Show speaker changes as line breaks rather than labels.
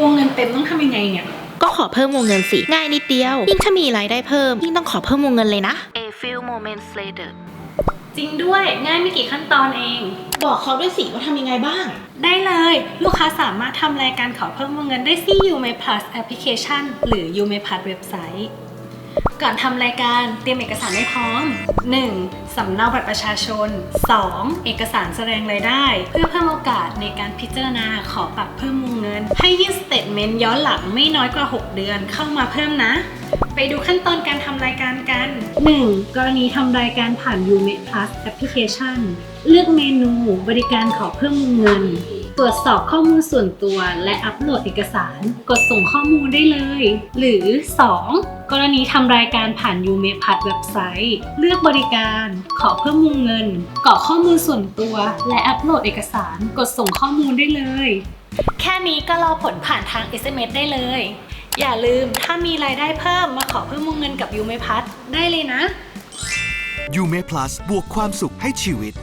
วงเงินเต็มต้องทำยังไงเนี่ย
ก็ขอเพิ่มวงเงินสิ ง่ายนิดเดียว ยิ่งถ้ามีรายได้เพิ่ม ยิ่งต้องขอเพิ่มวงเงินเลยนะ A few moments later
จริงด้วยง่ายไม่กี่ขั้นตอนเอง
บอกเขาด้วยสิว่าทำยังไงบ้าง
ได้เลย ลูกค้าสามารถทำรายการขอเพิ่มวงเงินได้ที่ u m a y Plus Application หรือ u m a y Plus เว็บไซต์ ก่อนทำรายการเตรียมเอกสารให้พร้อม 1. สำเนาบัตรประชาชน 2. เอกสารแสดงรายได้ เพื่อเพิ่มโอกาสในการพิจารณาขอปรับเพิ่มวงเงิน ให้ยื่นสเตทเมนต์ย้อนหลังไม่น้อยกว่า 6 เดือนเข้ามาเพิ่มนะ ไปดูขั้นตอนการทำรายการกัน 1. กรณีทำรายการผ่าน u m a Plus Application เลือกเมนูบริการขอเพิ่มวงเงิน ตรวจสอบข้อมูลส่วนตัว และอัปโหลดเอกสาร กดส่งข้อมูลได้เลย หรือ 2. กรณีทำรายการผ่าน u m a p a t เว็บไซต์ เลือกบริการ ขอเพิ่มวงเงินกรอกข้อมูลส่วนตัว และอัปโหลดเอกสาร กดส่งข้อมูลได้เลย แค่นี้ก็รอผลผ่านทาง SMS ได้เลย อย่าลืมถ้ามีรายได้เพิ่มมาขอเพิ่มวงเงินกับ u m a p a t ได้เลยนะ
ยูเม plus บวกความสุขให้ชีวิต